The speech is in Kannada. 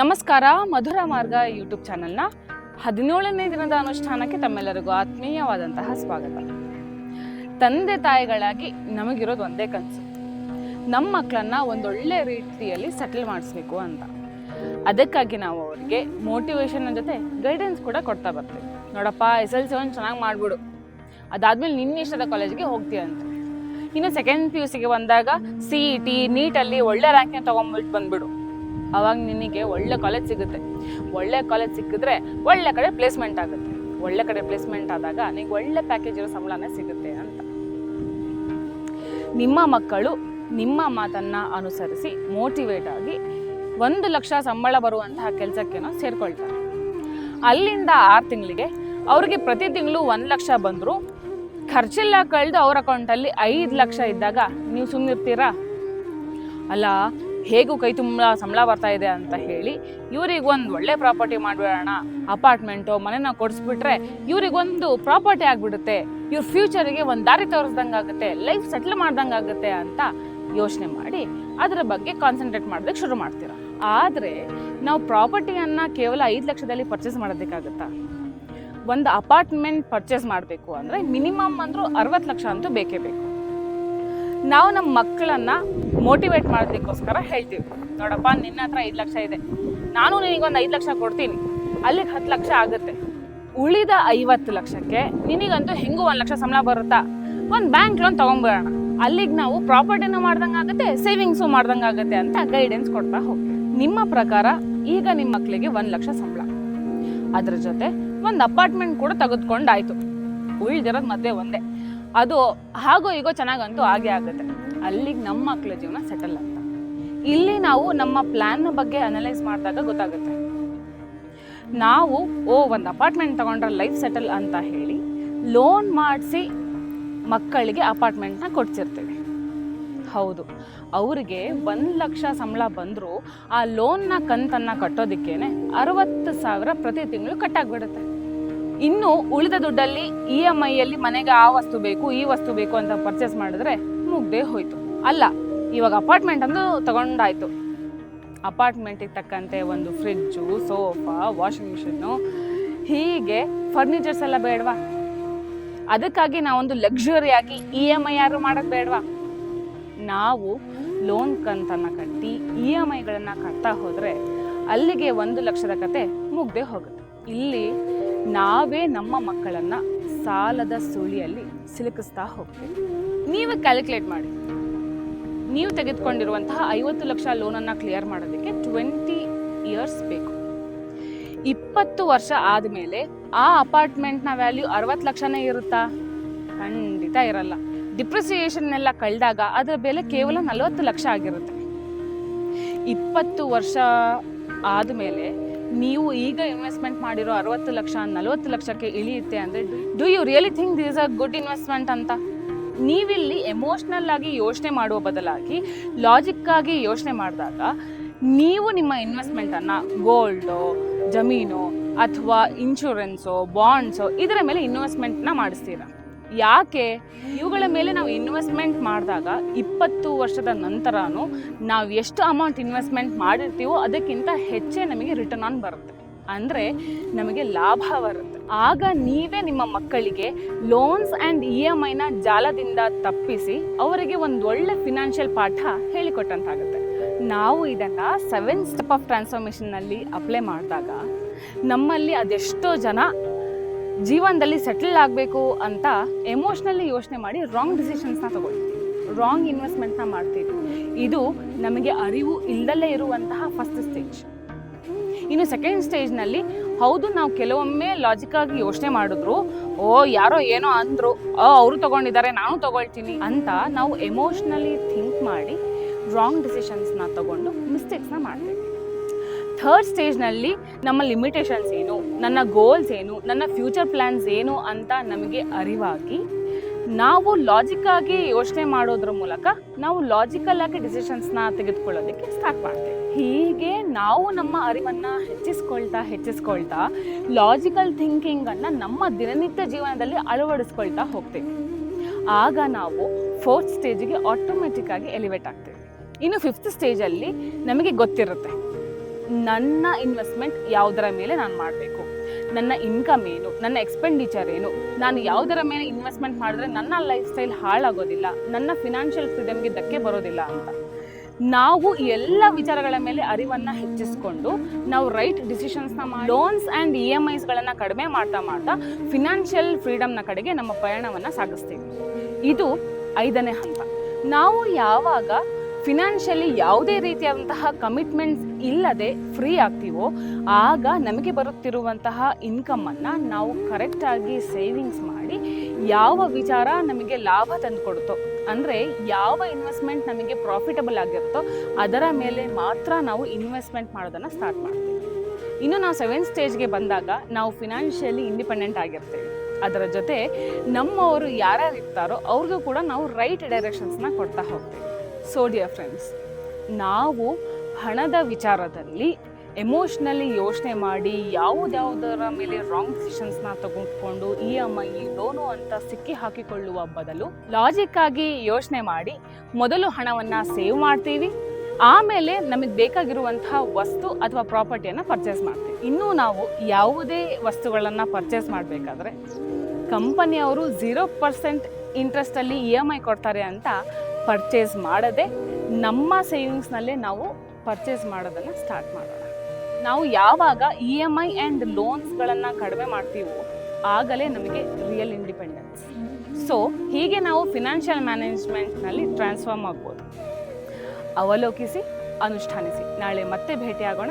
ನಮಸ್ಕಾರ, ಮಧುರ ಮಾರ್ಗ ಯೂಟ್ಯೂಬ್ ಚಾನೆಲ್ನ ಹದಿನೇಳನೇ ದಿನದ ಅನುಷ್ಠಾನಕ್ಕೆ ತಮ್ಮೆಲ್ಲರಿಗೂ ಆತ್ಮೀಯವಾದಂತಹ ಸ್ವಾಗತ. ತಂದೆ ತಾಯಿಗಳಾಗಿ ನಮಗಿರೋದು ಒಂದೇ ಕನಸು. ನಮ್ಮ ಮಕ್ಕಳನ್ನ ಒಂದೊಳ್ಳೆ ರೀತಿಯಲ್ಲಿ ಸೆಟಲ್ ಮಾಡಿಸ್ಬೇಕು ಅಂತ. ಅದಕ್ಕಾಗಿ ನಾವು ಅವರಿಗೆ ಮೋಟಿವೇಶನ್ ಜೊತೆ ಗೈಡೆನ್ಸ್ ಕೂಡ ಕೊಡ್ತಾ ಬರ್ತೀವಿ. ನೋಡಪ್ಪ ಎಸ್ ಎಲ್ ಸಿ ಒಂದು ಚೆನ್ನಾಗಿ ಮಾಡಿಬಿಡು. ಅದಾದ್ಮೇಲೆ ನಿನ್ನ ಇಷ್ಟದ ಕಾಲೇಜಿಗೆ ಹೋಗ್ತೀಯ ಅಂತ. ಇನ್ನು ಸೆಕೆಂಡ್ ಪಿ ಯು ಸಿಗೆ ಬಂದಾಗ ಸಿ ಇ ಟಿ ನೀಟಲ್ಲಿ ಒಳ್ಳೆ ರ್ಯಾಂಕ್ನ ತೊಗೊಂಬಿಟ್ಟು ಬಂದ್ಬಿಡು. ಅವಾಗ ನಿನಗೆ ಒಳ್ಳೆ ಕಾಲೇಜ್ ಸಿಗುತ್ತೆ. ಒಳ್ಳೆ ಕಾಲೇಜ್ ಸಿಕ್ಕಿದ್ರೆ ಒಳ್ಳೆ ಕಡೆ ಪ್ಲೇಸ್ಮೆಂಟ್ ಆಗುತ್ತೆ. ಒಳ್ಳೆ ಕಡೆ ಪ್ಲೇಸ್ಮೆಂಟ್ ಆದಾಗ ನಿಂಗೆ ಒಳ್ಳೆ ಪ್ಯಾಕೇಜ್ ಇರೋ ಸಂಬಳನೇ ಸಿಗುತ್ತೆ ಅಂತ. ನಿಮ್ಮ ಮಕ್ಕಳು ನಿಮ್ಮ ಮಾತನ್ನ ಅನುಸರಿಸಿ ಮೋಟಿವೇಟ್ ಆಗಿ ಒಂದು ಲಕ್ಷ ಸಂಬಳ ಬರುವಂತಹ ಕೆಲಸಕ್ಕೇನೋ ಸೇರ್ಕೊಳ್ತಾರೆ. ಅಲ್ಲಿಂದ ಆರು ತಿಂಗಳಿಗೆ ಅವ್ರಿಗೆ ಪ್ರತಿ ತಿಂಗಳು ಒಂದು ಲಕ್ಷ ಬಂದರೂ ಖರ್ಚೆಲ್ಲ ಕಳೆದು ಅವ್ರ ಅಕೌಂಟಲ್ಲಿ ಐದು ಲಕ್ಷ ಇದ್ದಾಗ ನೀವು ಸುಮ್ಮನಿರ್ತೀರಾ ಅಲ್ಲ, ಹೇಗೂ ಕೈ ತುಂಬ ಸಂಬಳ ಬರ್ತಾ ಇದೆ ಅಂತ ಹೇಳಿ ಇವ್ರಿಗೆ ಒಂದು ಒಳ್ಳೆ ಪ್ರಾಪರ್ಟಿ ಮಾಡಿಬಿಡೋಣ, ಅಪಾರ್ಟ್ಮೆಂಟು, ಮನೆನ ಕೊಡಿಸ್ಬಿಟ್ರೆ ಇವ್ರಿಗೊಂದು ಪ್ರಾಪರ್ಟಿ ಆಗಿಬಿಡುತ್ತೆ. ಇವ್ರ ಫ್ಯೂಚರಿಗೆ ಒಂದು ದಾರಿ ತೋರಿಸ್ದಂಗೆ ಆಗುತ್ತೆ ಲೈಫ್ ಸೆಟ್ಲ್ ಮಾಡ್ದಂಗೆ ಆಗುತ್ತೆ ಅಂತ ಯೋಚನೆ ಮಾಡಿ ಅದರ ಬಗ್ಗೆ ಕಾನ್ಸಂಟ್ರೇಟ್ ಮಾಡೋದಕ್ಕೆ ಶುರು ಮಾಡ್ತೀರಾ. ಆದರೆ, ನಾವು ಪ್ರಾಪರ್ಟಿಯನ್ನು ಕೇವಲ ಐದು ಲಕ್ಷದಲ್ಲಿ ಪರ್ಚೇಸ್ ಮಾಡೋದಕ್ಕಾಗುತ್ತಾ? ಒಂದು ಅಪಾರ್ಟ್ಮೆಂಟ್ ಪರ್ಚೇಸ್ ಮಾಡಬೇಕು ಅಂದರೆ ಮಿನಿಮಮ್ ಅಂದರೂ ಅರವತ್ತು ಲಕ್ಷ ಅಂತೂ ಬೇಕೇ ಬೇಕು. ನಾವು ನಮ್ಮ ಮಕ್ಕಳನ್ನ ಮೋಟಿವೇಟ್ ಮಾಡೋದಕ್ಕೋಸ್ಕರ ಹೇಳ್ತೀವಿ. ನೋಡಪ್ಪ, ನಿನ್ನ ಹತ್ರ ಐದು ಲಕ್ಷ ಇದೆ. ನಾನು ನಿನಗೊಂದು ಐದು ಲಕ್ಷ ಕೊಡ್ತೀನಿ. ಅಲ್ಲಿಗೆ ಹತ್ತು ಲಕ್ಷ ಆಗುತ್ತೆ. ಉಳಿದ ಐವತ್ತು ಲಕ್ಷಕ್ಕೆ ನಿನಗಂತೂ ಹೆಂಗೂ ಒಂದು ಲಕ್ಷ ಸಂಬಳ ಬರುತ್ತಾ? ಒಂದು ಬ್ಯಾಂಕ್ ಲೋನ್ ತೊಗೊಂಬರೋಣ ಅಲ್ಲಿಗೆ ನಾವು ಪ್ರಾಪರ್ಟಿನೂ ಮಾಡ್ದಂಗೆ ಆಗುತ್ತೆ ಸೇವಿಂಗ್ಸು ಮಾಡ್ದಂಗೆ ಆಗುತ್ತೆ ಅಂತ ಗೈಡೆನ್ಸ್ ಕೊಡ್ತಾ ಹೋಗ್ತೀವಿ. ನಿಮ್ಮ ಪ್ರಕಾರ ಈಗ ನಿಮ್ಮ ಮಕ್ಕಳಿಗೆ ಒಂದು ಲಕ್ಷ ಸಂಬಳ. ಅದ್ರ ಜೊತೆ ಒಂದು ಅಪಾರ್ಟ್ಮೆಂಟ್ ಕೂಡ ತೆಗೆದುಕೊಂಡಾಯ್ತು. ಉಳಿದಿರೋದು ಮಧ್ಯೆ ಒಂದೇ. ಅದು ಹಾಗೋ ಈಗೋ ಚೆನ್ನಾಗಂತೂ ಆಗೇ ಆಗುತ್ತೆ. ಅಲ್ಲಿಗೆ ನಮ್ಮ ಮಕ್ಕಳ ಜೀವನ ಸೆಟಲ್ ಅಂತ. ಇಲ್ಲಿ ನಾವು ನಮ್ಮ ಪ್ಲ್ಯಾನ್ನ ಬಗ್ಗೆ ಅನಲೈಸ್ ಮಾಡಿದಾಗ ಗೊತ್ತಾಗುತ್ತೆ. ನಾವು, ಓ, ಒಂದು ಅಪಾರ್ಟ್ಮೆಂಟ್ ತಗೊಂಡ್ರೆ ಲೈಫ್ ಸೆಟಲ್ ಅಂತ ಹೇಳಿ ಲೋನ್ ಮಾಡಿಸಿ ಮಕ್ಕಳಿಗೆ ಅಪಾರ್ಟ್ಮೆಂಟ್ನ ಕೊಡ್ಸಿರ್ತೀವಿ. ಹೌದು. ಅವರಿಗೆ ಒಂದು ಲಕ್ಷ ಸಂಬಳ ಬಂದರೂ ಆ ಲೋನ್ನ ಕಂತನ್ನು ಕಟ್ಟೋದಕ್ಕೇನೆ ಅರವತ್ತು ಸಾವಿರ ಪ್ರತಿ ತಿಂಗಳು ಕಟ್ಟಾಗ್ಬಿಡುತ್ತೆ. ಇನ್ನು ಉಳಿದ ದುಡ್ಡಲ್ಲಿ ಇ ಎಂ ಐಯಲ್ಲಿ ಮನೆಗೆ ಆ ವಸ್ತು ಬೇಕು, ಈ ವಸ್ತು ಬೇಕು ಅಂತ ಪರ್ಚೇಸ್ ಮಾಡಿದ್ರೆ ಮುಗ್ದೇ ಹೋಯ್ತು. ಅಲ್ಲ, ಇವಾಗ ಅಪಾರ್ಟ್ಮೆಂಟ್ ಅಂದು ತಗೊಂಡಾಯ್ತು. ಅಪಾರ್ಟ್ಮೆಂಟಿಗೆ ತಕ್ಕಂತೆ ಒಂದು ಫ್ರಿಜ್ಜು ಸೋಫಾ ವಾಷಿಂಗ್ ಮಿಷಿನ್ನು ಹೀಗೆ ಫರ್ನಿಚರ್ಸ್ ಎಲ್ಲ ಬೇಡವಾ? ಅದಕ್ಕಾಗಿ ನಾವೊಂದು ಲಕ್ಸುರಿಯಾಗಿ ಇ ಎಂ ಐ ಯಾರು ಮಾಡೋದು ಬೇಡವಾ? ನಾವು ಲೋನ್ ಕಂತನ್ನು ಕಟ್ಟಿ ಇ ಎಂ ಐಗಳನ್ನು ಕಟ್ತಾ ಹೋದರೆ ಅಲ್ಲಿಗೆ ಒಂದು ಲಕ್ಷದ ಕತೆ ಮುಗ್ದೇ ಹೋಗುತ್ತೆ. ಇಲ್ಲಿ ನಾವೇ ನಮ್ಮ ಮಕ್ಕಳನ್ನು ಸಾಲದ ಸುಳಿಯಲ್ಲಿ ಸಿಲುಕಿಸ್ತಾ ಹೋಗ್ತೀವಿ. ನೀವು ಕ್ಯಾಲ್ಕುಲೇಟ್ ಮಾಡಿ. ನೀವು ತೆಗೆದುಕೊಂಡಿರುವಂತಹ ಐವತ್ತು ಲಕ್ಷ ಲೋನನ್ನು ಕ್ಲಿಯರ್ ಮಾಡೋದಕ್ಕೆ ಟ್ವೆಂಟಿ ಇಯರ್ಸ್ ಬೇಕು. ಇಪ್ಪತ್ತು ವರ್ಷ ಆದಮೇಲೆ ಆ ಅಪಾರ್ಟ್ಮೆಂಟ್ನ ವ್ಯಾಲ್ಯೂ ಅರವತ್ತು ಲಕ್ಷನೇ ಇರುತ್ತಾ? ಖಂಡಿತ ಇರಲ್ಲ. ಡಿಪ್ರಿಸಿಯೇಷನ್ ಎಲ್ಲ ಕಳೆದಾಗ ಅದರ ಬೆಲೆ ಕೇವಲ ನಲವತ್ತು ಲಕ್ಷ ಆಗಿರುತ್ತೆ. ಇಪ್ಪತ್ತು ವರ್ಷ ಆದಮೇಲೆ ನೀವು ಈಗ ಇನ್ವೆಸ್ಟ್ಮೆಂಟ್ ಮಾಡಿರೋ ಅರವತ್ತು ಲಕ್ಷ, ನಲವತ್ತು ಲಕ್ಷಕ್ಕೆ ಇಳಿಯುತ್ತೆ ಅಂದರೆ do you really think this a good investment ಅಂತ? ನೀವಿಲ್ಲಿ ಎಮೋಷ್ನಲ್ ಆಗಿ ಯೋಚನೆ ಮಾಡುವ ಬದಲಾಗಿ ಲಾಜಿಕ್ ಆಗಿ ಯೋಚನೆ ಮಾಡಿದಾಗ ನೀವು ನಿಮ್ಮ ಇನ್ವೆಸ್ಟ್ಮೆಂಟನ್ನು ಗೋಲ್ಡು ಜಮೀನು ಅಥವಾ ಇನ್ಶೂರೆನ್ಸು ಬಾಂಡ್ಸು ಇದರ ಮೇಲೆ ಇನ್ವೆಸ್ಟ್ಮೆಂಟ್ನ ಮಾಡಿಸ್ತೀರಾ? ಯಾಕೆ? ಇವುಗಳ ಮೇಲೆ ನಾವು ಇನ್ವೆಸ್ಟ್ಮೆಂಟ್ ಮಾಡಿದಾಗ ಇಪ್ಪತ್ತು ವರ್ಷದ ನಂತರನೂ ನಾವು ಎಷ್ಟು ಅಮೌಂಟ್ ಇನ್ವೆಸ್ಟ್ಮೆಂಟ್ ಮಾಡಿರ್ತೀವೋ ಅದಕ್ಕಿಂತ ಹೆಚ್ಚೇ ನಮಗೆ ರಿಟರ್ನ್ ಆನ್ ಬರುತ್ತೆ. ಅಂದರೆ ನಮಗೆ ಲಾಭ ಬರುತ್ತೆ. ಆಗ ನೀವೇ ನಿಮ್ಮ ಮಕ್ಕಳಿಗೆ ಲೋನ್ಸ್ ಆ್ಯಂಡ್ ಇ ಎಂ ಐನ ಜಾಲದಿಂದ ತಪ್ಪಿಸಿ ಅವರಿಗೆ ಒಂದು ಒಳ್ಳೆ ಫಿನಾನ್ಷಿಯಲ್ ಪಾಠ ಹೇಳಿಕೊಟ್ಟಂತಾಗುತ್ತೆ. ನಾವು ಇದನ್ನು ಸೆವೆನ್ ಸ್ಟೆಪ್ ಆಫ್ ಟ್ರಾನ್ಸ್ಫಾರ್ಮೇಷನ್ನಲ್ಲಿ ಅಪ್ಲೈ ಮಾಡಿದಾಗ ನಮ್ಮಲ್ಲಿ ಅದೆಷ್ಟೋ ಜನ ಜೀವನದಲ್ಲಿ ಸೆಟಲ್ ಆಗಬೇಕು ಅಂತ ಎಮೋಷ್ನಲ್ಲಿ ಯೋಚನೆ ಮಾಡಿ ರಾಂಗ್ ಡಿಸಿಷನ್ಸ್ನ ತೊಗೊಳ್ತೀವಿ ರಾಂಗ್ ಇನ್ವೆಸ್ಟ್ಮೆಂಟ್ನ ಮಾಡ್ತೀವಿ ಇದು ನಮಗೆ ಅರಿವು ಇಲ್ಲದಲ್ಲೇ ಇರುವಂತಹ ಫಸ್ಟ್ ಸ್ಟೇಜ್ ಇನ್ನು ಸೆಕೆಂಡ್ ಸ್ಟೇಜ್ನಲ್ಲಿ ಹೌದು, ನಾವು ಕೆಲವೊಮ್ಮೆ ಲಾಜಿಕ್ಕಾಗಿ ಯೋಚನೆ ಮಾಡಿದ್ರು, ಓ, ಯಾರೋ ಏನೋ ಅಂದರು ಓ ಅವರು ತಗೊಂಡಿದ್ದಾರೆ, ನಾನು ತಗೊಳ್ತೀನಿ ಅಂತ ನಾವು ಎಮೋಷ್ನಲಿ ಥಿಂಕ್ ಮಾಡಿ ರಾಂಗ್ ಡಿಸಿಷನ್ಸ್ನ ತಗೊಂಡು ಮಿಸ್ಟೇಕ್ಸ್ನ ಮಾಡ್ತೀವಿ ಥರ್ಡ್ ಸ್ಟೇಜ್ನಲ್ಲಿ ನಮ್ಮ ಲಿಮಿಟೇಷನ್ಸ್ ಏನು, ನನ್ನ ಗೋಲ್ಸ್ ಏನು, ನನ್ನ ಫ್ಯೂಚರ್ ಪ್ಲ್ಯಾನ್ಸ್ ಏನು ಅಂತ ನಮಗೆ ಅರಿವಾಗಿ ನಾವು ಲಾಜಿಕ್ಕಾಗಿ ಯೋಚನೆ ಮಾಡೋದ್ರ ಮೂಲಕ ನಾವು ಲಾಜಿಕಲ್ ಆಗಿ ಡಿಸಿಷನ್ಸ್ನ ತೆಗೆದುಕೊಳ್ಳೋದಕ್ಕೆ ಸ್ಟಾರ್ಟ್ ಮಾಡ್ತೇವೆ. ಹೀಗೆ ನಾವು ನಮ್ಮ ಅರಿವನ್ನು ಹೆಚ್ಚಿಸ್ಕೊಳ್ತಾ ಹೆಚ್ಚಿಸ್ಕೊಳ್ತಾ ಲಾಜಿಕಲ್ ಥಿಂಕಿಂಗನ್ನು ನಮ್ಮ ದಿನನಿತ್ಯ ಜೀವನದಲ್ಲಿ ಅಳವಡಿಸ್ಕೊಳ್ತಾ ಹೋಗ್ತೇವೆ. ಆಗ ನಾವು ಫೋರ್ತ್ ಸ್ಟೇಜಿಗೆ ಆಟೋಮೆಟಿಕ್ ಆಗಿ ಎಲಿವೇಟ್ ಆಗ್ತೇವೆ. ಇನ್ನು ಫಿಫ್ತ್ ಸ್ಟೇಜಲ್ಲಿ ನಮಗೆ ಗೊತ್ತಿರುತ್ತೆ. ನನ್ನ ಇನ್ವೆಸ್ಟ್ಮೆಂಟ್ ಯಾವುದರ ಮೇಲೆ ನಾನು ಮಾಡಬೇಕು? ನನ್ನ ಇನ್ಕಮ್ ಏನು? ನನ್ನ ಎಕ್ಸ್ಪೆಂಡಿಚರ್ ಏನು? ನಾನು ಯಾವುದರ ಮೇಲೆ ಇನ್ವೆಸ್ಟ್ಮೆಂಟ್ ಮಾಡಿದ್ರೆ ನನ್ನ ಲೈಫ್ ಸ್ಟೈಲ್ ಹಾಳಾಗೋದಿಲ್ಲ, ನನ್ನ ಫಿನಾನ್ಷಿಯಲ್ ಫ್ರೀಡಮ್ಗೆ ಧಕ್ಕೆ ಬರೋದಿಲ್ಲ ಅಂತ. ನಾವು ಎಲ್ಲ ವಿಚಾರಗಳ ಮೇಲೆ ಅರಿವನ್ನು ಹೆಚ್ಚಿಸ್ಕೊಂಡು ನಾವು ರೈಟ್ ಡಿಸಿಷನ್ಸ್ನ ಮಾಡಿ ಲೋನ್ಸ್ ಆ್ಯಂಡ್ ಇ ಎಂ ಐಸ್ಗಳನ್ನು ಕಡಿಮೆ ಮಾಡ್ತಾ ಮಾಡ್ತಾ ಫಿನಾನ್ಷಿಯಲ್ ಫ್ರೀಡಮ್ನ ಕಡೆಗೆ ನಮ್ಮ ಪಯಣವನ್ನು ಸಾಗಿಸ್ತೀವಿ. ಇದು ಐದನೇ ಹಂತ. ನಾವು ಯಾವಾಗ ಫಿನಾನ್ಷಿಯಲಿ ಯಾವುದೇ ರೀತಿಯಾದಂತಹ ಕಮಿಟ್ಮೆಂಟ್ಸ್ ಇಲ್ಲದೆ ಫ್ರೀ ಆಗ್ತೀವೋ, ಆಗ ನಮಗೆ ಬರುತ್ತಿರುವಂತಹ ಇನ್ಕಮನ್ನು ನಾವು ಕರೆಕ್ಟಾಗಿ ಸೇವಿಂಗ್ಸ್ ಮಾಡಿ ಯಾವ ವಿಚಾರ ನಮಗೆ ಲಾಭ ತಂದುಕೊಡುತ್ತೋ, ಅಂದರೆ ಯಾವ ಇನ್ವೆಸ್ಟ್ಮೆಂಟ್ ನಮಗೆ ಪ್ರಾಫಿಟಬಲ್ ಆಗಿರುತ್ತೋ, ಅದರ ಮೇಲೆ ಮಾತ್ರ ನಾವು ಇನ್ವೆಸ್ಟ್ಮೆಂಟ್ ಮಾಡೋದನ್ನು ಸ್ಟಾರ್ಟ್ ಮಾಡ್ತೀವಿ. ಇನ್ನು ನಾವು ಸೆವೆನ್ ಸ್ಟೇಜ್ಗೆ ಬಂದಾಗ ನಾವು ಫಿನಾನ್ಷಿಯಲಿ ಇಂಡಿಪೆಂಡೆಂಟ್ ಆಗಿರ್ತೇವೆ. ಅದರ ಜೊತೆ ನಮ್ಮವರು ಯಾರ್ಯಾರು ಇರ್ತಾರೋ ಅವ್ರಿಗೂ ಕೂಡ ನಾವು ರೈಟ್ ಡೈರೆಕ್ಷನ್ಸ್ನ ಕೊಡ್ತಾ ಹೋಗ್ತೀವಿ. ಸೊ ಡಿಯರ್ ಫ್ರೆಂಡ್ಸ್ ನಾವು ಹಣದ ವಿಚಾರದಲ್ಲಿ ಎಮೋಷ್ನಲಿ ಯೋಚನೆ ಮಾಡಿ ಯಾವುದ್ಯಾವುದರ ಮೇಲೆ ರಾಂಗ್ ಡಿಸಿಷನ್ಸ್ನ ತೆಗೆದುಕೊಂಡು ಇ ಎಂ ಐ ಲೋನು ಅಂತ ಸಿಕ್ಕಿ ಹಾಕಿಕೊಳ್ಳುವ ಬದಲು ಲಾಜಿಕ್ ಆಗಿ ಯೋಚನೆ ಮಾಡಿ ಮೊದಲು ಹಣವನ್ನು ಸೇವ್ ಮಾಡ್ತೀವಿ. ಆಮೇಲೆ ನಮಗೆ ಬೇಕಾಗಿರುವಂತಹ ವಸ್ತು ಅಥವಾ ಪ್ರಾಪರ್ಟಿಯನ್ನು ಪರ್ಚೇಸ್ ಮಾಡ್ತೀವಿ. ಇನ್ನೂ ನಾವು ಯಾವುದೇ ವಸ್ತುಗಳನ್ನು ಪರ್ಚೇಸ್ ಮಾಡಬೇಕಾದ್ರೆ ಕಂಪನಿಯವರು ಝೀರೋ ಪರ್ಸೆಂಟ್ ಇಂಟ್ರೆಸ್ಟಲ್ಲಿ ಇ ಎಂ ಐ ಕೊಡ್ತಾರೆ ಅಂತ ಪರ್ಚೇಸ್ ಮಾಡದೆ ನಮ್ಮ ಸೇವಿಂಗ್ಸ್ನಲ್ಲೇ ನಾವು ಪರ್ಚೇಸ್ ಮಾಡೋದನ್ನು ಸ್ಟಾರ್ಟ್ ಮಾಡೋಣ. ನಾವು ಯಾವಾಗ ಇ ಎಂ ಐ ಆ್ಯಂಡ್ ಲೋನ್ಸ್ಗಳನ್ನು ಕಡಿಮೆ ಮಾಡ್ತೀವೋ ಆಗಲೇ ನಮಗೆ ರಿಯಲ್ ಇಂಡಿಪೆಂಡೆನ್ಸ್ ಸೊ ಹೀಗೆ ನಾವು ಫಿನಾನ್ಷಿಯಲ್ ಮ್ಯಾನೇಜ್ಮೆಂಟ್ನಲ್ಲಿ ಟ್ರಾನ್ಸ್ಫಾರ್ಮ್ ಆಗ್ಬೋದು. ಅವಲೋಕಿಸಿ, ಅನುಷ್ಠಾನಿಸಿ. ನಾಳೆ ಮತ್ತೆ ಭೇಟಿಯಾಗೋಣ.